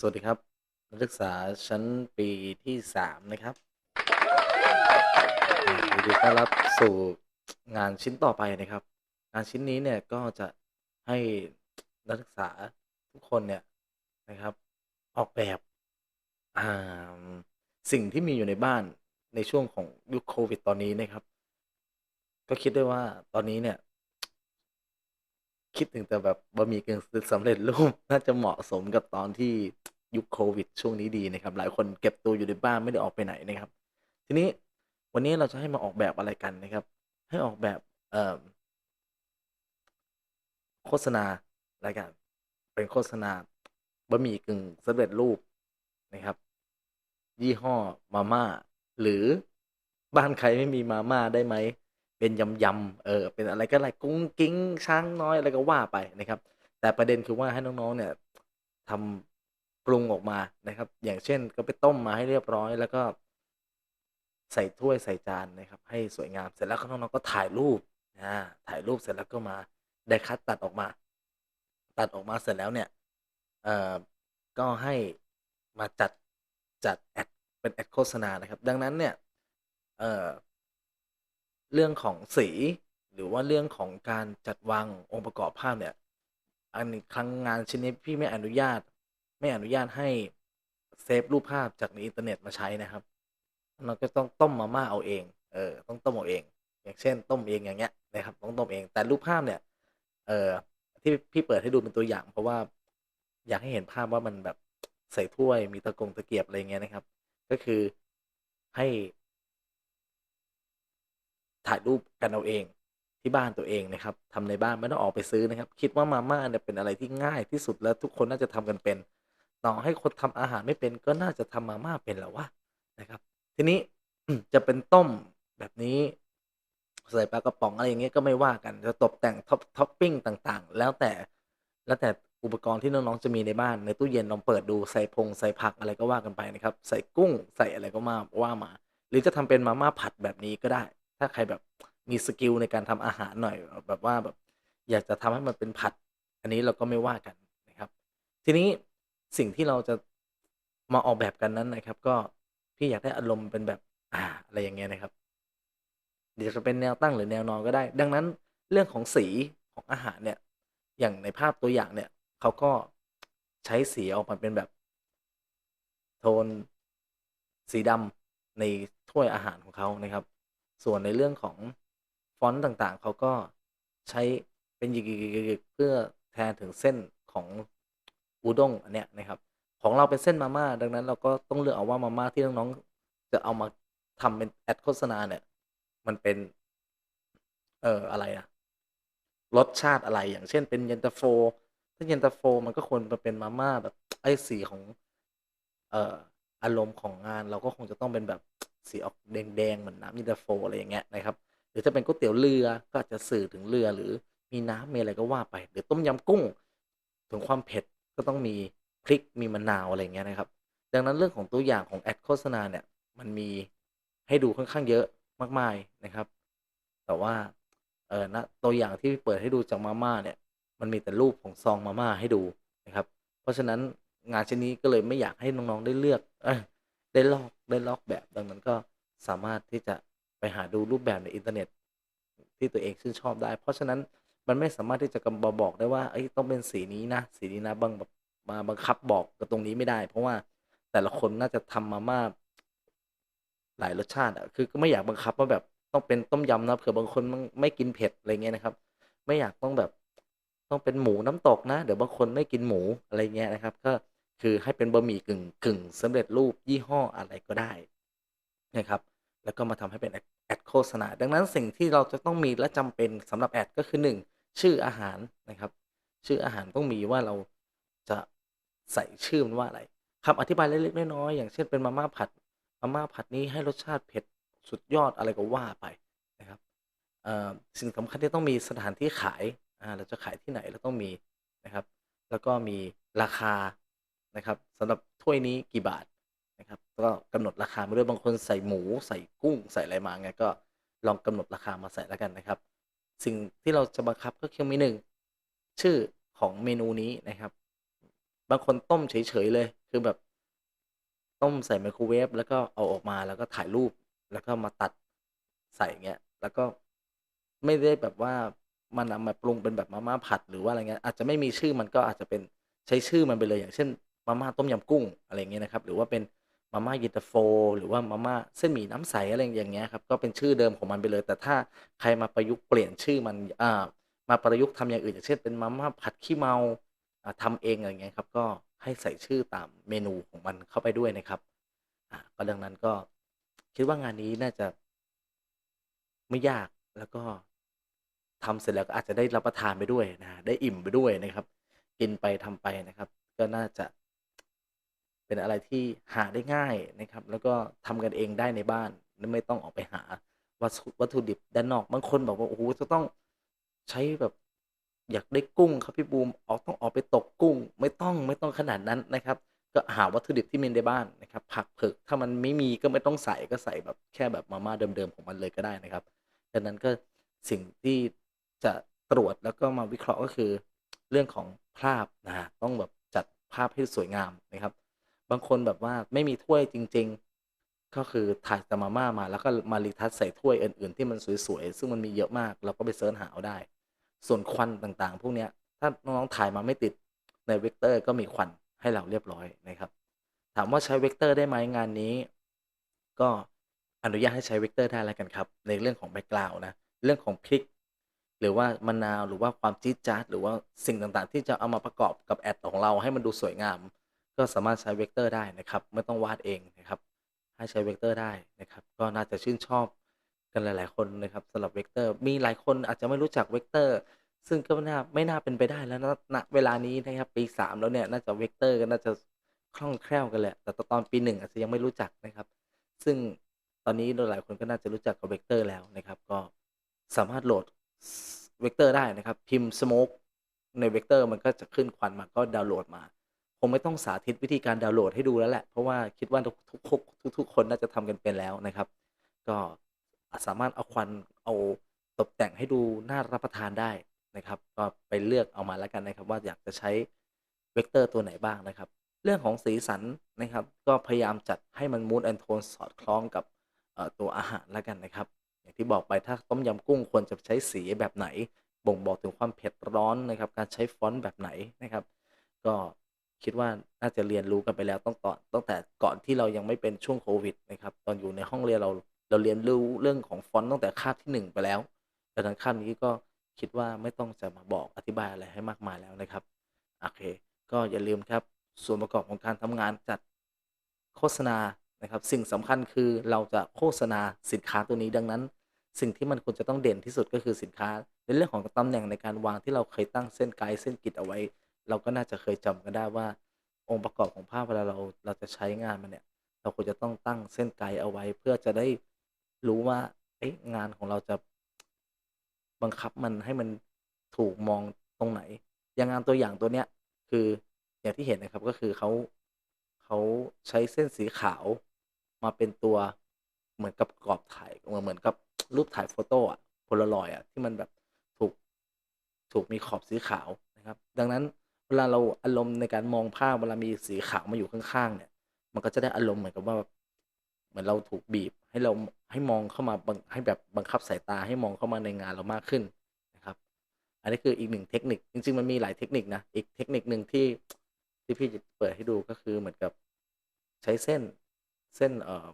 สวัสดีครับ นักศึกษาชั้นปีที่3นะครับยินดีต้อนรับสู่งานชิ้นต่อไปนะครับ งานชิ้นนี้เนี่ยก็จะให้นักศึกษาทุกคนเนี่ยนะครับ ออกแบบอ่าสิ่งที่มีอยู่ในบ้านในช่วงของยุคโควิดตอนนี้นะครับ ก็คิดได้ว่าตอนนี้เนี่ย คิดถึงแต่แบบบะหมี่กึ่งสำเร็จรูป น่าจะเหมาะสมกับตอนที่ยุคโควิดช่วงนี้ดีนะครับ หลายคนเก็บตัวอยู่ในบ้านไม่ได้ออกไปไหนนะครับ ทีนี้วันนี้เราจะให้มาออกแบบอะไรกันนะครับ ให้ออกแบบเอ่อโฆษณารายการเป็นโฆษณาบะหมี่กึ่งสำเร็จรูปนะครับ ยี่ห้อมาม่าหรือบ้านใครไม่มีมาม่าได้ไหม เป็นยำยำเออเป็นอะไรก็อะไรกุ้งกิ้งช้างน้อยอะไรก็ว่าไปนะครับ แต่ประเด็นคือว่าให้น้องๆเนี่ยทำปรุงออกมานะครับ อย่างเช่นก็ไปต้มมาให้เรียบร้อยแล้วก็ใส่ถ้วยใส่จานนะครับ ให้สวยงามเสร็จแล้วน้องๆก็ถ่ายรูปอ่าถ่ายรูปเสร็จแล้วก็มาไดคัตตัดออกมา ตัดออกมาเสร็จแล้วเนี่ยเอ่อก็ให้มาจัดจัดแอดเป็นแอดโฆษณานะครับ ดังนั้นเนี่ยเอ่อ เรื่องของสี หรือว่าเรื่องของการจัดวางองค์ประกอบภาพเนี่ย อันครั้งงานชิ้นนี้พี่ไม่อนุญาต ไม่อนุญาตให้เซฟรูปภาพจากในอินเทอร์เน็ตมาใช้นะครับเราก็ต้องต้มมาม่าเอาเอง เออ ต้องต้มเอาเอง อย่างเช่น ต้มเองอย่างเงี้ยนะครับ ต้องต้มเอง แต่รูปภาพเนี่ย เอ่อที่พี่เปิดให้ดูเป็นตัวอย่าง เพราะว่าอยากให้เห็นภาพว่ามันแบบใส่ถ้วยมีตะกงตะเกียบอะไรเงี้ยนะครับ ก็คือให้ ถ่ายรูปกันเอาเองที่บ้านตัวเองนะครับทำในบ้านไม่ต้องออกไปซื้อนะครับ คิดว่ามาม่าเนี่ยเป็นอะไรที่ง่ายที่สุดแล้วทุกคนน่าจะทำกันเป็น ต่อให้คนทำอาหารไม่เป็นก็น่าจะทำมาม่าเป็นแล้ววะนะครับ ทีนี้จะเป็นต้มแบบนี้ใส่ปลากระป๋องอะไรอย่างเงี้ยก็ไม่ว่ากันจะตกแต่งท็อปท็อปปิ้งต่างๆ แล้วแต่แล้วแต่อุปกรณ์ที่น้องๆจะมีในบ้านในตู้เย็นลองเปิดดูใส่พงใส่ผักอะไรก็ว่ากันไปนะครับ ใส่กุ้งใส่อะไรก็มาว่ามา หรือจะทำเป็นมาม่าผัดแบบนี้ก็ได้ ถ้าใครแบบมีสกิลในการทำอาหารหน่อย แบบว่าแบบอยากจะทำให้มันเป็นผัด อันนี้เราก็ไม่ว่ากันนะครับ ทีนี้สิ่งที่เราจะมาออกแบบกันนั้นนะครับ ก็พี่อยากได้อารมณ์เป็นแบบอ่าอะไรอย่างเงี้ยนะครับ เดี๋ยวจะเป็นแนวตั้งหรือแนวนอนก็ได้ ดังนั้นเรื่องของสีของอาหารเนี่ย อย่างในภาพตัวอย่างเนี่ยเขาก็ใช้สีออกมาเป็นแบบ โทนสีดำในถ้วยอาหารของเขานะครับ ส่วนในเรื่องของฟอนต์ต่างๆ เขาก็ใช้เป็นหยิกๆๆเพื่อแทนถึงเส้นของอุด้งอันเนี้ยนะครับ ของเราเป็นเส้นมาม่าดังนั้นเราก็ต้องเลือกเอาว่ามาม่าที่น้องๆจะเอามาทำเป็นแอดโฆษณาเนี่ย มันเป็น เอ่ออะไรอะรสชาติอะไรอย่างเช่นเป็นเย็นตาโฟถ้าเย็นตาโฟ มันก็ควรจะเป็นมาม่าแบบไอ้สีของ เอ่ออารมณ์ของงานเราก็คงจะต้องเป็นแบบ สีออกแดงๆเหมือนน้ำย็นตาโฟอะไรอย่างเงี้ยนะครับ หรือจะเป็นก๋วยเตี๋ยวเรือก็อาจจะสื่อถึงเรือหรือมีน้ำมีอะไรก็ว่าไปหรือต้มยำกุ้ง ถึงความเผ็ดก็ต้องมีพริกมีมะนาวอะไรอย่างเงี้ยนะครับ ดังนั้นเรื่องของตัวอย่างของแอดโฆษณาเนี่ยมันมีให้ดูค่อนข้างเยอะมากมายนะครับ แต่ว่าเอ่อณตัวอย่างที่เปิดให้ดูจากมาม่าเนี่ย มันมีแต่รูปของซองมาม่าให้ดูนะครับ เพราะฉะนั้นงานชิ้นนี้ก็เลยไม่อยากให้น้องๆได้เลือกเอได้ลอก ได้ลอกแบบ ดังนั้นก็สามารถที่จะไปหาดูรูปแบบในอินเทอร์เน็ต ที่ตัวเองชื่นชอบได้ เพราะฉะนั้นมันไม่สามารถที่จะกำบบอกได้ว่าต้องเป็นสีนี้นะสีนี้นะบังแบบมาบังคับบอกกับตรงนี้ไม่ได้ เพราะว่าแต่ละคนน่าจะทำมาม่าหลายรสชาติอะคือก็ไม่อยากบังคับว่าแบบต้องเป็นต้มยำนะเผื่อบางคนมันไม่กินเผ็ดอะไรเงี้ยนะครับ ไม่อยากต้องแบบต้องเป็นหมูน้ำตกนะเดี๋ยวบางคนไม่กินหมูอะไรเงี้ยนะครับ ก็ คือให้เป็นบะหมี่กึ่งกึ่งสำเร็จรูปยี่ห้ออะไรก็ได้นะครับ แล้วก็มาทำให้เป็นแอดแอดโฆษณา ดังนั้นสิ่งที่เราจะต้องมีและจำเป็นสำหรับแอดก็คือหนึ่งชื่ออาหารนะครับ ชื่ออาหารต้องมีว่าเราจะใส่ชื่อมันว่าอะไรคำอธิบายเล็กๆน้อยๆอย่างเช่นเป็นมาม่าผัดมาม่าผัดนี้ให้รสชาติเผ็ดสุดยอดอะไรก็ว่าไปนะครับสิ่งสำคัญที่ต้องมีสถานที่ขายเราจะขายที่ไหนเราต้องมีนะครับ แล้วก็มีราคา นะครับสำหรับถ้วยนี้กี่บาทนะครับก็กำหนดราคามาด้วยบางคนใส่หมูใส่กุ้งใส่อะไรมาไงก็ลองกำหนดราคามาใส่แล้วกันนะครับ สิ่งที่เราจะบังคับก็คือมีหนึ่งชื่อของเมนูนี้นะครับ บางคนต้มเฉยๆเลยคือแบบ ต้มใส่ไมโครเวฟแล้วก็เอาออกมาแล้วก็ถ่ายรูปแล้วก็มาตัดใส่เงี้ยแล้วก็ไม่ได้แบบว่ามันเอามาปรุงเป็นแบบมาม่าผัดหรือว่าอะไรเงี้ยอาจจะไม่มีชื่อมันก็อาจจะเป็นใช้ชื่อมันไปเลยอย่างเช่น มาม่าต้มยำกุ้งอะไรเงี้ยนะครับ หรือว่าเป็นมาม่าเย็นตาโฟ หรือว่ามาม่าเส้นหมี่น้ำใสอะไรอย่างเงี้ยครับก็เป็นชื่อเดิมของมันไปเลย แต่ถ้าใครมาประยุกต์เปลี่ยนชื่อมันอ่ามาประยุกต์ทำอย่างอื่นอย่างเช่นเป็นมาม่าผัดขี้เมาอ่าทำเองอะไรเงี้ยครับก็ให้ใส่ชื่อตามเมนูของมันเข้าไปด้วยนะครับอ่าก็ดังนั้นก็คิดว่างานนี้น่าจะไม่ยากแล้วก็ทำเสร็จแล้วก็อาจจะได้รับประทานไปด้วยนะได้อิ่มไปด้วยนะครับ กินไปทำไปนะครับ ก็น่าจะ เป็นอะไรที่หาได้ง่ายนะครับ แล้วก็ทำกันเองได้ในบ้านไม่ต้องออกไปหาวัตถุวัตถุดิบด้านนอกบางคนบอกว่าโอ้โฮจะต้องใช้แบบอยากได้กุ้งครับพี่บูมออกต้องออกไปตกกุ้ง ไม่ต้องไม่ต้องขนาดนั้นนะครับ ก็หาวัตถุดิบที่มีในบ้านนะครับ ผักเผือกถ้ามันไม่มีก็ไม่ต้องใส่ก็ใส่แบบแค่แบบมาม่าเดิมๆของมันเลยก็ได้นะครับดังนั้นก็สิ่งที่จะตรวจแล้วก็มาวิเคราะห์ก็คือ เรื่องของภาพนะต้องแบบจัดภาพให้สวยงามนะครับ บางคนแบบว่าไม่มีถ้วยจริง ๆ ก็คือถ่ายแต่มาม่ามา แล้วก็มา retouch ใส่ถ้วยอื่น ๆ ที่มันสวยๆซึ่งมันมีเยอะมาก เราก็ไปเซิร์ชหาเอาได้ ส่วนควันต่างๆ พวกเนี้ยถ้าน้องๆถ่ายมาไม่ติดใน Vector ก็มีควันให้เราเรียบร้อยนะครับ ถามว่าใช้ Vector ได้ไหมงานนี้ ก็อนุญาตให้ใช้ Vector ได้แล้วกันครับ ในเรื่องของแบ็กกราวน์นะเรื่องของพริก หรือว่ามะนาวหรือว่าความจี๊ดจ๊าดหรือว่าสิ่งต่างๆ ที่จะเอามาประกอบกับแอดของเราให้มันดูสวยงาม ก็สามารถใช้ Vector ได้นะครับ ไม่ต้องวาดเองนะครับ ให้ใช้ Vector ได้นะครับ ก็น่าจะชื่นชอบกันหลาย ๆ คนนะครับสำหรับ Vector มีหลายคนอาจจะไม่รู้จัก Vector ซึ่งก็น่าไม่น่าเป็นไปได้แล้วณเวลานี้นะครับปี3แล้วเนี่ยน่าจะ Vector ก็น่าจะคล่องแคล่วกันแหละ แต่ตอนปี1อาจจะยังไม่รู้จักนะครับ ซึ่งตอนนี้หลายคนก็น่าจะรู้จักกับ Vector แล้วนะครับ ก็สามารถโหลดส Vector ได้นะครับ พิมพ์ Smoke ใน Vector มันก็จะขึ้นควันมาก็ดาวน์โหลดมา คงไม่ต้องสาธิตวิธีการดาวน์โหลดให้ดูแล้วแหละ เพราะว่าคิดว่าทุกทุกทุกคนน่าจะทำกันเป็นแล้วนะครับ ก็สามารถเอาควันเอาตกแต่งให้ดูน่ารับประทานได้นะครับ ก็ไปเลือกเอามาแล้วกันนะครับ ว่าอยากจะใช้ Vector ตัวไหนบ้างนะครับ เรื่องของสีสันนะครับ ก็พยายามจัดให้มัน Mood and Tone สอดคล้องกับตัวอาหารแล้วกันนะครับ อย่างที่บอกไปถ้าต้มยำกุ้งควรจะใช้สีแบบไหน บ่งบอกถึงความเผ็ดร้อนนะครับ การใช้ฟอนต์แบบไหนนะครับ ก็ คิดว่าน่าจะเรียนรู้กันไปแล้วตั้งก่อนตั้งแต่ก่อนที่เรายังไม่เป็นช่วงโควิดนะครับ ตอนอยู่ในห้องเรียนเราเราเรียนรู้เรื่องของฟอนต์ตั้งแต่คาบที่ 1 ไปแล้วดังนั้นคาบนี้ก็คิดว่าไม่ต้องจะมาบอกอธิบายอะไรให้มากมายแล้วนะครับโอเค ก็อย่าลืมครับส่วนประกอบของการทำงานจัดโฆษณานะครับ สิ่งสำคัญคือเราจะโฆษณาสินค้าตัวนี้ดังนั้น สิ่งที่มันควรจะต้องเด่นที่สุดก็คือสินค้าในเรื่องของตำแหน่งในการวางที่เราเคยตั้งเส้นไกด์เส้นกิดเอาไว้ เราก็น่าจะเคยจำกันได้ว่า องค์ประกอบของภาพเวลาเราเราจะใช้งานมันเนี่ย เราควรจะต้องตั้งเส้นไกด์เอาไว้ เพื่อจะได้รู้ว่าเอ๊ะงานของเราจะบังคับมันให้มันถูกมองตรงไหน อย่างงานตัวอย่างตัวเนี้ย คืออย่างที่เห็นนะครับก็คือเขาเขาใช้เส้นสีขาวมาเป็นตัวเหมือนกับกรอบถ่ายเหมือนเหมือนกับรูปถ่ายโฟโต้อะ Polaroid อะที่มันแบบถูก ถูกมีขอบสีขาวนะครับ ดังนั้น เวลาเราอารมณ์ในการมองภาพเวลามีสีขาวมาอยู่ข้างๆ เนี่ย มันก็จะได้อารมณ์เหมือนกับว่าเหมือนเราถูกบีบให้เราให้มองเข้ามาบังให้แบบบังคับสายตาให้มองเข้ามาในงานเรามากขึ้นนะครับ อันนี้คืออีก1เทคนิคจริง ๆ มันมีหลายเทคนิคนะอีกเทคนิคหนึ่งที่ที่พี่จะเปิดให้ดูก็คือเหมือนกับใช้เส้นเส้นเอ่อ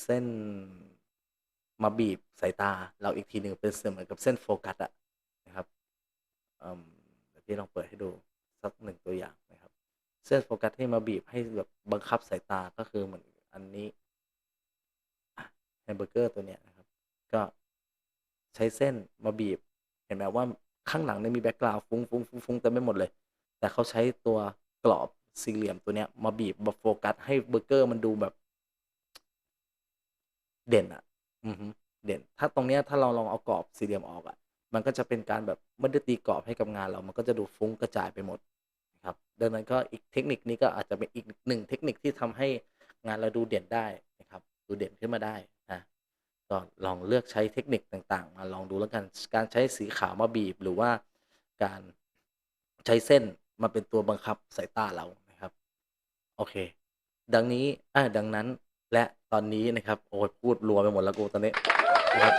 เส้นมาบีบสายตาเราอีกทีหนึ่งเป็นเสมือนกับเส้นโฟกัสอะนะครับเอ่อ พี่ลองเปิดให้ดูสัก1ตัวอย่างนะครับ เส้นโฟกัสที่มาบีบให้แบบบังคับสายตาก็คือเหมือนอันนี้แฮมเบอร์เกอร์ตัวเนี้ยนะครับ ก็ใช้เส้นมาบีบ เห็นไหมว่าข้างหลังเนี่ยมีแบ็กกราวนด์ฟุ้งๆๆๆเต็มไปหมดเลย แต่เขาใช้ตัวกรอบสี่เหลี่ยมตัวเนี้ย มาบีบมาโฟกัสให้เบอร์เกอร์มันดูแบบ เด่นอะอือเด่น ถ้าตรงเนี้ยถ้าเราลองเอากรอบสี่เหลี่ยมออกอะ มันก็จะเป็นการแบบไม่ได้ตีกรอบให้กับงานเรา มันก็จะดูฟุ้งกระจายไปหมดครับดังนั้นก็อีกเทคนิคนี้ก็อาจจะเป็นอีก1เทคนิคที่ทำให้งานเราดูเด่นได้นะครับ ดูเด่นขึ้นมาได้นะก็ลองเลือกใช้เทคนิคต่างๆ มาลองดูแล้วกัน การใช้สีขาวมาบีบ หรือว่าการใช้เส้นมาเป็นตัวบังคับสายตาเรานะครับ โอเค ดังนี้อ่าดังนั้นและตอนนี้นะครับ โอ้ยพูดรัวไปหมดแล้วกูตอนนี้นะครับ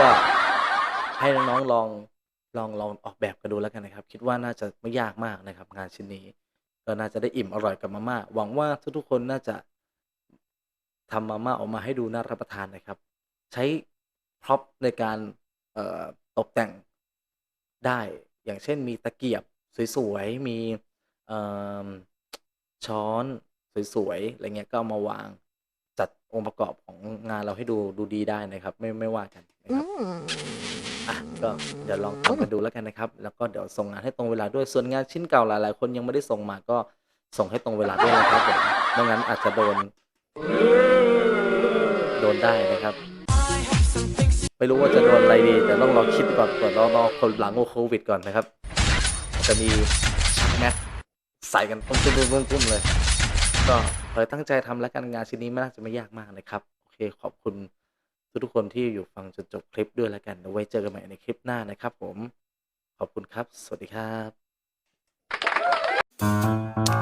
ก็ ให้น้องๆลองลองลองออกแบบกันดูแล้วกันนะครับ คิดว่าน่าจะไม่ยากมากนะครับ งานชิ้นนี้ ก็น่าจะได้อิ่มอร่อยกับมาม่าหวังว่าทุกๆคนน่าจะทำมาม่าออกมาให้ดูน่ารับประทานนะครับ ใช้พร็อพในการตกแต่งได้อย่างเช่นมีตะเกียบสวยๆ มีช้อนสวยๆ อะไรเงี้ยก็ามาวางจัดองค์ประกอบของงานเราให้ดูดูดีได้นะครับ ไม่ไม่ว่ากันนะครับ อะก็เดี๋ยวลองทำกันดูแล้วกันนะครับ แล้วก็เดี๋ยวส่งงานให้ตรงเวลาด้วยส่วนงานชิ้นเก่าหลายๆ คนยังไม่ได้ส่งมาก็ส่งให้ตรงเวลาด้วยนะครับผมไม่งั้นอาจจะโดน โดนได้นะครับ ไม่รู้ว่าจะโดนอะไรดี แต่ต้องรอคิดก่อนก่อนรอรอคนหลังโควิดก่อนนะครับ จะมีชักแม็กใส่กันตุ้มตุ้มตุ้มตุ้มตุ้มเลย ก็ขอให้ตั้งใจทำแล้วกันงานชิ้นนี้ไม่น่าจะไม่ยากมากนะครับ โอเคขอบคุณ ทุกๆคนที่อยู่ฟังจนจบคลิปด้วยแล้วกันไว้เจอกันใหม่ในคลิปหน้านะครับผม ขอบคุณครับ สวัสดีครับ